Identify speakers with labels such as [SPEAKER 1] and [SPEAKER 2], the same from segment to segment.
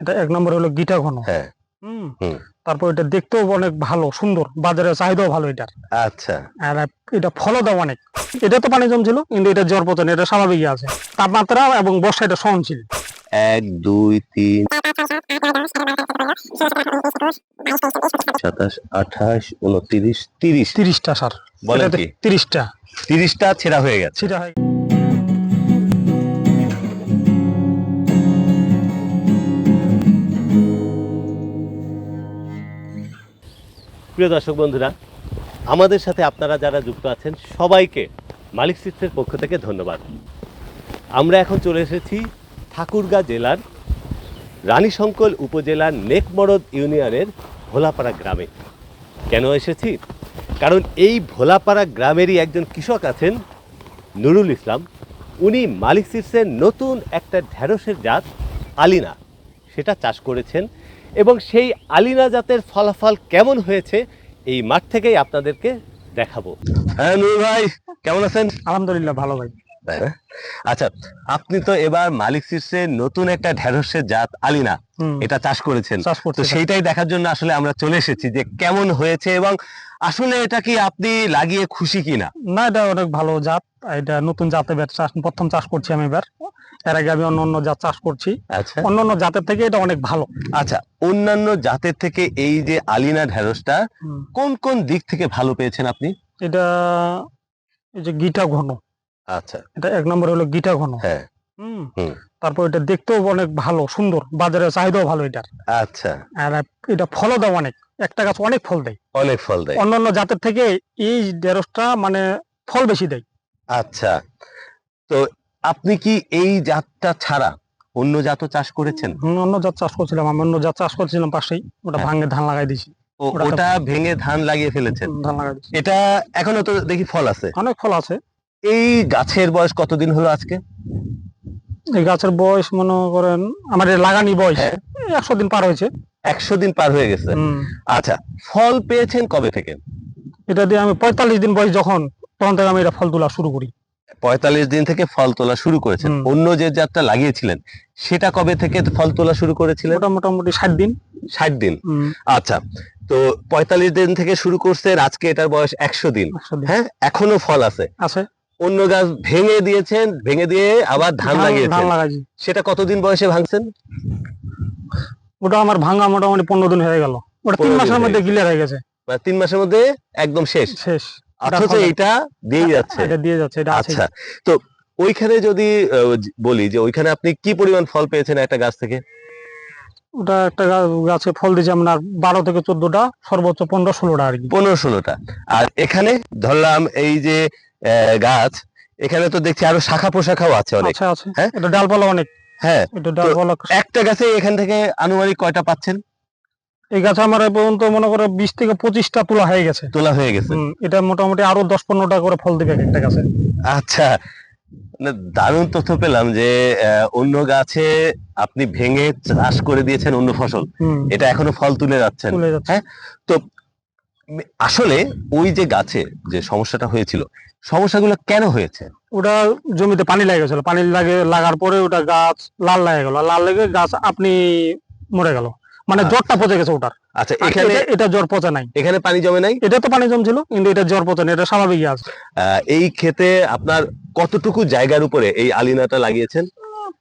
[SPEAKER 1] এটা এক নম্বর হলো গিটা ঘন হ্যাঁ তারপর এটা দেখতেও অনেক ভালো সুন্দর বাজারে চাহিদাও ভালো এটার আচ্ছা আর এটা ফলও দাও অনেক এটা তো পানি জমছিল কিন্তু এটা জ্বর পতন এটা স্বাভাবিক আছে তাপমাত্রা এবং বর্ষা এটা সহনশীল
[SPEAKER 2] এক দুই তিন সাতাশ আঠাশ উনত্রিশ তিরিশ তিরিশটা স্যার বলে তিরিশটা তিরিশটা ছেঁড়া হয়ে গেছে ছেঁড়া হয়ে গেছে প্রিয় দর্শক বন্ধুরা আমাদের সাথে আপনারা যারা যুক্ত আছেন সবাইকে মালিক সিস্টের পক্ষ থেকে ধন্যবাদ আমরা এখন চলে এসেছি ঠাকুরগা জেলার রানীশঙ্কল উপজেলার নেকমরদ ইউনিয়নের ভোলাপাড়া গ্রামে কেন এসেছি কারণ এই ভোলাপাড়া গ্রামেরই একজন কৃষক আছেন নুরুল ইসলাম উনি মালিক সিরসের নতুন একটা ঢ্যাঁড়সের জাত আলিনা সেটা চাষ করেছেন এবং সেই আলিনা জাতের ফলাফল কেমন হয়েছে এই মাঠ থেকেই আপনাদেরকে দেখাবো হ্যাঁ ভাই কেমন আছেন
[SPEAKER 1] আলহামদুলিল্লাহ ভালো ভাই
[SPEAKER 2] আচ্ছা আপনি তো এবার মালিক শীর্ষে নতুন একটা ঢেঁড়সের জাত আলিনা এটা চাষ করেছেন তো সেইটাই দেখার জন্য আসলে আমরা চলে এসেছি যে কেমন হয়েছে এবং আসলে এটা কি আপনি লাগিয়ে খুশি কিনা
[SPEAKER 1] না এটা অনেক ভালো জাত এটা নতুন জাতে প্রথম চাষ করছি আমি এবার এর আগে আমি অন্য অন্য জাত চাষ করছি আচ্ছা। অন্য অন্য জাতের থেকে এটা অনেক ভালো
[SPEAKER 2] আচ্ছা অন্যান্য জাতের থেকে এই যে আলিনা ঢেঁড়সটা কোন কোন দিক থেকে ভালো পেয়েছেন আপনি
[SPEAKER 1] এটা এই যে গিটা ঘন আচ্ছা এক নম্বর হলো গিটা ঘন হ্যাঁ তারপর এটা দেখতেও অনেক ভালো সুন্দর বাজারে চাহিদাও ভালো এটার আচ্ছা আর এটা ফলও অনেক একটা গাছ অনেক ফল দেয় অনেক ফল দেয় অন্যান্য জাতের থেকে এই ঢেঁড়সটা মানে ফল বেশি দেয়
[SPEAKER 2] আচ্ছা তো আপনি কি এই জাতটা ছাড়া অন্য জাত চাষ করেছেন
[SPEAKER 1] অন্য জাত চাষ করছিলাম আমি অন্য জাত চাষ করছিলাম পাশেই ওটা হ্যাঁ। ভাঙে ধান লাগাই দিয়েছি
[SPEAKER 2] ওটা ভেঙে ধান লাগিয়ে ফেলেছেন এটা এখনো তো দেখি ফল আছে অনেক ফল আছে এই গাছের বয়স কতদিন হলো আজকে
[SPEAKER 1] এই গাছের বয়স মনে করেন আমার লাগানি বয়স হ্যাঁ। একশো দিন পার হয়েছে
[SPEAKER 2] একশো দিন পার হয়ে গেছে আচ্ছা ফল পেয়েছেন কবে থেকে
[SPEAKER 1] এটা দিয়ে আমি পঁয়তাল্লিশ দিন বয়স যখন তখন থেকে আমি এটা ফল তোলা শুরু করি
[SPEAKER 2] পঁয়তাল্লিশ দিন থেকে ফল তোলা শুরু করেছেন অন্য যে জাতটা লাগিয়েছিলেন সেটা কবে থেকে ফল তোলা শুরু করেছিলেন
[SPEAKER 1] ওটা মোটামুটি ষাট দিন
[SPEAKER 2] ষাট দিন আচ্ছা তো পঁয়তাল্লিশ দিন থেকে শুরু করছে আজকে এটার বয়স একশো দিন হ্যাঁ এখনো ফল আছে আছে অন্য গাছ ভেঙে দিয়েছেন ভেঙে দিয়ে আবার ধান লাগিয়েছেন সেটা কতদিন বয়সে ভাঙছেন
[SPEAKER 1] ওটা আমার ভাঙা মোটামুটি পনেরো দিন হয়ে গেল ওটা তিন মাসের মধ্যে ক্লিয়ার হয়ে গেছে
[SPEAKER 2] মানে তিন মাসের মধ্যে একদম শেষ শেষ অথচ আচ্ছা, এটা দিয়ে যাচ্ছে এটা দিয়ে যাচ্ছে এটা আচ্ছা তো ওইখানে যদি বলি যে ওইখানে আপনি কি পরিমাণ ফল পেয়েছেন একটা গাছ থেকে
[SPEAKER 1] ওটা একটা গাছে ফল দিয়েছে আপনার বারো থেকে চোদ্দটা সর্বোচ্চ পনেরো ষোলোটা আর কি
[SPEAKER 2] পনেরো ষোলোটা আর এখানে ধরলাম এই যে গাছ এখানে তো দেখছি আরো শাখা প্রশাখাও আছে অনেক
[SPEAKER 1] আচ্ছা, আচ্ছা। হ্যাঁ ডালপালা অনেক
[SPEAKER 2] হ্যাঁ একটা গাছে এখান থেকে আনুমানিক কয়টা পাচ্ছেন
[SPEAKER 1] এই গাছ আমার পর্যন্ত মনে করো বিশ থেকে পঁচিশটা তোলা হয়ে গেছে তোলা হয়ে গেছে এটা মোটামুটি আরো দশ পনেরোটা করে ফল দেবে একটা গাছে
[SPEAKER 2] আচ্ছা দারুণ তথ্য পেলাম যে অন্য গাছে আপনি ভেঙে চাষ করে দিয়েছেন অন্য ফসল এটা এখনো ফল তুলে যাচ্ছেন হ্যাঁ তো আসলে ওই যে গাছে যে সমস্যাটা হয়েছিল সমস্যাগুলো কেন হয়েছে
[SPEAKER 1] ওটা জমিতে পানি লেগে গেছিল পানি লাগে লাগার পরে ওটা গাছ লাল লাগে গেল লাল লেগে গাছ আপনি মরে গেল মানে আচ্ছা। জ্বরটা পচে গেছে ওটার আচ্ছা এখানে এটা জ্বর পচে নাই
[SPEAKER 2] এখানে পানি জমে নাই
[SPEAKER 1] এটা তো পানি জমছিল কিন্তু এটা জ্বর পচে নাই এটা স্বাভাবিক গাছ
[SPEAKER 2] এই ক্ষেতে আপনার কতটুকু জায়গার উপরে এই আলিনাটা লাগিয়েছেন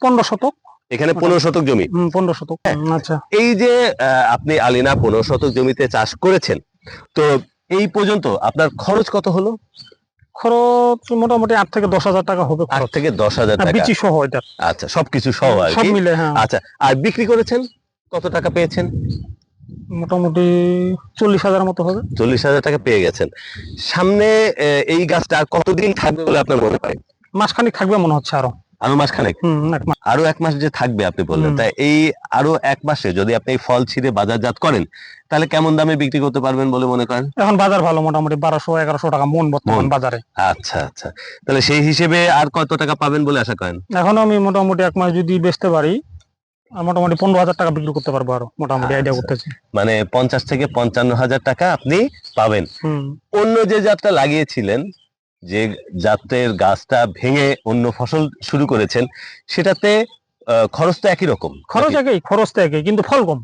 [SPEAKER 2] পনেরো শতক এখানে পনেরো শতক জমি
[SPEAKER 1] পনেরো শতক হ্যাঁ। আচ্ছা
[SPEAKER 2] এই যে আপনি আলিনা পনেরো শতক জমিতে চাষ করেছেন তো এই পর্যন্ত আপনার খরচ কত হলো
[SPEAKER 1] খরচ মোটামুটি আট থেকে দশ হাজার টাকা হবে
[SPEAKER 2] আট থেকে দশ হাজার টাকা বিচি সহ আচ্ছা সবকিছু সহ সব মিলে হ্যাঁ আচ্ছা আর বিক্রি করেছেন কত টাকা পেয়েছেন
[SPEAKER 1] মোটামুটি চল্লিশ হাজার মতো হবে
[SPEAKER 2] চল্লিশ হাজার টাকা পেয়ে গেছেন সামনে এই গাছটা কতদিন থাকবে বলে আপনার মনে হয়
[SPEAKER 1] মাসখানিক থাকবে মনে হচ্ছে আরো
[SPEAKER 2] আরো মাস খানেক আরো এক মাস যে থাকবে আপনি বললেন তাই এই আরো এক মাসে যদি আপনি এই ফল ছিঁড়ে বাজারজাত করেন তাহলে কেমন দামে বিক্রি করতে পারবেন বলে মনে করেন
[SPEAKER 1] এখন বাজার ভালো মোটামুটি বারোশো এগারোশো টাকা মন বর্তমান বাজারে
[SPEAKER 2] আচ্ছা আচ্ছা তাহলে সেই হিসেবে আর কত টাকা পাবেন বলে আশা করেন
[SPEAKER 1] এখন আমি মোটামুটি এক মাস যদি বেচতে পারি মোটামুটি পনেরো হাজার টাকা বিক্রি করতে পারবো আরো মোটামুটি আইডিয়া আচ্ছা। করতেছি
[SPEAKER 2] মানে পঞ্চাশ থেকে পঞ্চান্ন হাজার টাকা আপনি পাবেন অন্য যে জাতটা লাগিয়েছিলেন যে জাতের গাছটা ভেঙে অন্য ফসল শুরু করেছেন সেটাতে খরচ তো একই রকম
[SPEAKER 1] খরচ একই খরচ তো একই কিন্তু ফল কম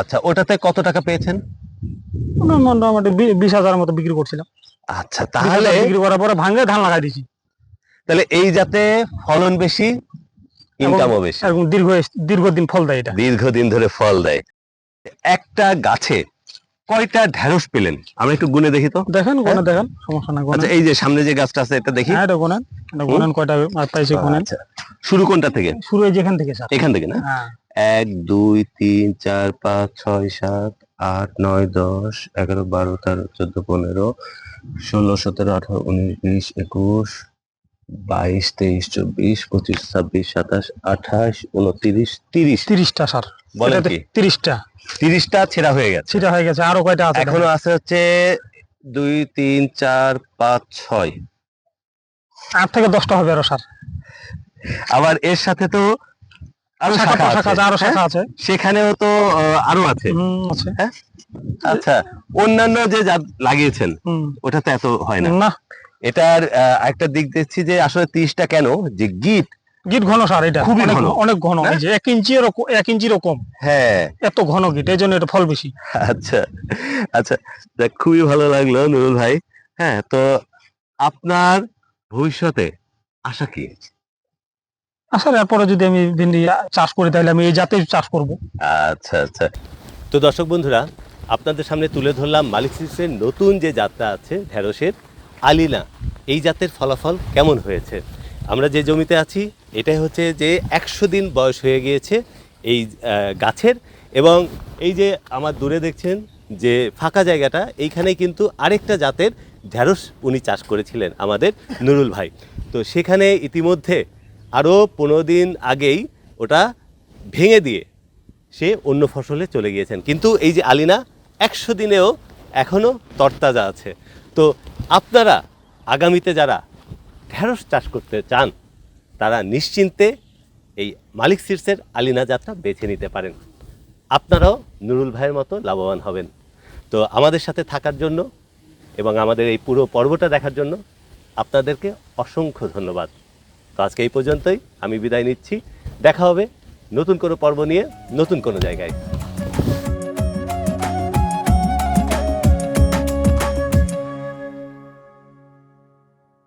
[SPEAKER 2] আচ্ছা ওটাতে কত টাকা পেয়েছেন
[SPEAKER 1] মোটামুটি বিশ হাজার মতো বিক্রি করছিলাম
[SPEAKER 2] আচ্ছা তাহলে বিক্রি
[SPEAKER 1] করার পরে ভাঙে ধান লাগাই দিছি
[SPEAKER 2] তাহলে এই জাতে ফলন বেশি ইনকামও বেশি
[SPEAKER 1] দীর্ঘ দীর্ঘদিন ফল দেয় এটা
[SPEAKER 2] দীর্ঘদিন ধরে ফল দেয় একটা গাছে কয়টা ঢেঁড়স পেলেন আমরা একটু গুনে দেখি তো
[SPEAKER 1] দেখেন গুনে হ্যাঁ? দেখেন সমস্যা
[SPEAKER 2] না আচ্ছা এই যে সামনে যে গাছটা আছে এটা দেখি
[SPEAKER 1] হ্যাঁ এটা গুনেন এটা গুনেন কয়টা আর পাইছে গুনেন আচ্ছা,
[SPEAKER 2] শুরু কোনটা থেকে
[SPEAKER 1] শুরু যেখান থেকে স্যার এখান থেকে না হ্যাঁ।
[SPEAKER 2] এক দুই তিন চার পাঁচ ছয় সাত আট নয় দশ এগারো বারো তেরো চোদ্দ পনেরো ষোলো সতেরো আঠারো উনিশ বিশ একুশ বাইশ তেইশ চব্বিশ পঁচিশ ছাব্বিশ সাতাশ আঠাশ উনত্রিশ তিরিশ
[SPEAKER 1] তিরিশটা সার তিরিশটা
[SPEAKER 2] তিরিশটা ছেঁড়া হয়ে গেছে
[SPEAKER 1] ছেঁড়া হয়ে গেছে আরো কয়টা আছে
[SPEAKER 2] এখনো আছে হচ্ছে দুই তিন চার পাঁচ ছয়
[SPEAKER 1] আট থেকে দশটা হবে আরো সার
[SPEAKER 2] আবার এর সাথে তো আরো হ্যাঁ? আছে সেখানেও তো আরো আছে হ্যাঁ? আচ্ছা অন্যান্য যে লাগিয়েছেন ওটা তো এত হয় না এটার একটা দিক দেখছি যে আসলে তিরিশটা কেন যে গিট
[SPEAKER 1] গিট ঘন সার এটা খুবই ঘন অনেক ঘন হ্যাঁ? যে এক ইঞ্চি এক ইঞ্চির কম হ্যাঁ এত ঘন গিট এই জন্য এটা ফল বেশি
[SPEAKER 2] আচ্ছা আচ্ছা দেখ খুবই ভালো লাগলো নুরুল ভাই হ্যাঁ তো আপনার ভবিষ্যতে আশা কি
[SPEAKER 1] আসার এরপরে যদি আমি ভেন্ডি চাষ করি তাহলে আমি এই জাতেই চাষ করব
[SPEAKER 2] আচ্ছা আচ্ছা তো দর্শক বন্ধুরা আপনাদের সামনে তুলে ধরলাম মালিক নতুন যে যাত্রা আছে ঢেঁড়সের আলিনা এই জাতের ফলাফল কেমন হয়েছে আমরা যে জমিতে আছি এটাই হচ্ছে যে একশো দিন বয়স হয়ে গিয়েছে এই গাছের এবং এই যে আমার দূরে দেখছেন যে ফাঁকা জায়গাটা এইখানে কিন্তু আরেকটা জাতের ঢ্যাঁড়স উনি চাষ করেছিলেন আমাদের নুরুল ভাই তো সেখানে ইতিমধ্যে আরও পনেরো দিন আগেই ওটা ভেঙে দিয়ে সে অন্য ফসলে চলে গিয়েছেন কিন্তু এই যে আলিনা একশো দিনেও এখনও তরতাজা আছে তো আপনারা আগামীতে যারা ঢেঁড়স চাষ করতে চান তারা নিশ্চিন্তে এই মালিক শীর্ষের আলিনা যাত্রা বেছে নিতে পারেন আপনারাও নুরুল ভাইয়ের মতো লাভবান হবেন তো আমাদের সাথে থাকার জন্য এবং আমাদের এই পুরো পর্বটা দেখার জন্য আপনাদেরকে অসংখ্য ধন্যবাদ তো আজকে এই পর্যন্তই আমি বিদায় নিচ্ছি দেখা হবে নতুন কোনো পর্ব নিয়ে নতুন কোনো জায়গায়